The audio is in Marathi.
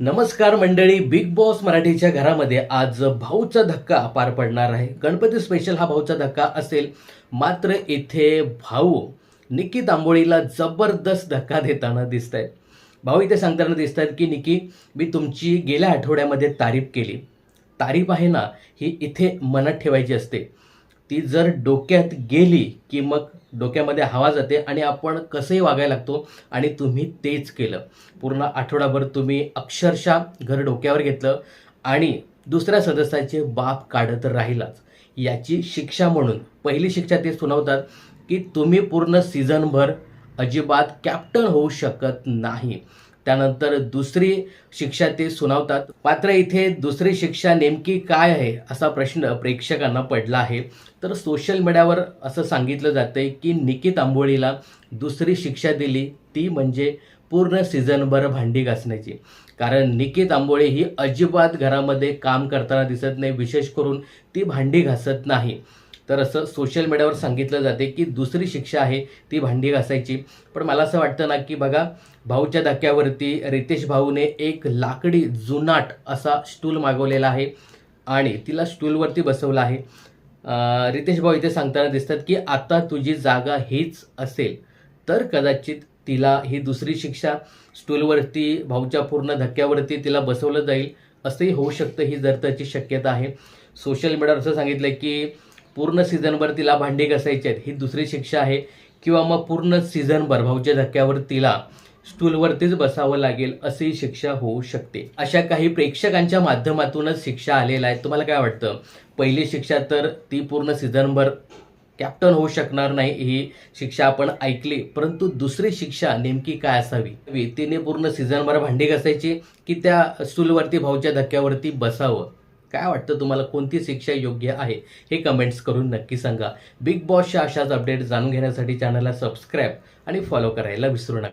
नमस्कार मंडळी बिग बॉस मराठीच्या घरामध्ये आज भाऊचा धक्का पार पडणार आहे. गणपती स्पेशल हा भाऊचा धक्का असेल. मात्र इथे भाऊ निकी तांबोळीला जबरदस्त धक्का देताना दिसत आहेत भाऊ इथे सांगताना दिसत आहेत की निकी मी तुमची गेल्या आठवड्यामध्ये तारीफ केली. तारीफ आहे ना ही इथे मनात ठेवायची असते. ती जर डोक्यात गेली की मग डोक्यामध्ये हवा जाते आणि आपण कसंही वागायला लागतो आणि तुम्ही तेच केलं. पूर्ण आठवडाभर तुम्ही अक्षरशः घर डोक्यावर घेतलं आणि दुसऱ्या सदस्याचे बाप काढत राहिलाच. याची शिक्षा म्हणून पहिली शिक्षा ते सुनावतात की तुम्ही पूर्ण सीझनभर अजिबात कॅप्टन होऊ शकत नाही. त्यानंतर दुसरी शिक्षा ते सुनावतात. मात्र इथे दुसरी शिक्षा नेमकी काय आहे असा प्रश्न प्रेक्षकांना पडला आहे. तर सोशल मीडियावर असं सांगितलं जातंय की निकित आंबोळीला दुसरी शिक्षा दिली. ती म्हणजे पूर्ण सीझनभर भांडी घासण्याची. कारण निकित आंबोळी ही अजिबात घरामध्ये काम करताना दिसत नाही. विशेष करून ती भांडी घासत नाही. तर असं सोशल मीडियावर सांगितलं जाते की दुसरी शिक्षा आहे ती भांडी घासायची. पण मला असं वाटतं ना की बघा भाऊच्या धक्क्यावरती रितेश भाऊने एक लाकडी जुनाट असा स्टूल मागवलेला आहे आणि तिला स्टूलवरती बसवलं आहे. रितेश भाऊ इथे सांगताना दिसतात की आता तुझी जागा हीच असेल तर कदाचित तिला ही दुसरी शिक्षा स्टूलवरती भाऊच्या पूर्ण धक्क्यावरती तिला बसवलं जाईल असंही होऊ शकतं ही जर त्याची शक्यता आहे. सोशल मीडियावर असं सांगितलं की पूर्ण सीझनभर तिला भांडी घासायची आहेत. ही दुसरी शिक्षा आहे. किंवा मग पूर्ण सीझनभर भाऊच्या धक्क्यावर तिला स्टूलवरतीच बसावं लागेल अशी शिक्षा होऊ शकते. अशा काही प्रेक्षकांच्या माध्यमातूनच शिक्षा आलेल्या आहेत. तुम्हाला काय वाटतं? पहिली शिक्षा तर ती पूर्ण सीझनभर कॅप्टन होऊ शकणार नाही ही शिक्षा आपण ऐकली. परंतु दुसरी शिक्षा नेमकी काय असावी? तिने पूर्ण सीझनभर भांडी घासायची की त्या स्टूलवरती भाऊच्या धक्क्यावरती बसावं? काय वाटतं तुम्हाला? कोणती शिक्षा योग्य आहे? हे कमेंट्स करून नक्की सांगा. बिग बॉसच्या अशाच अपडेट जाणून घेण्यासाठी चॅनलला सबस्क्राईब आणि फॉलो करायला विसरू नका.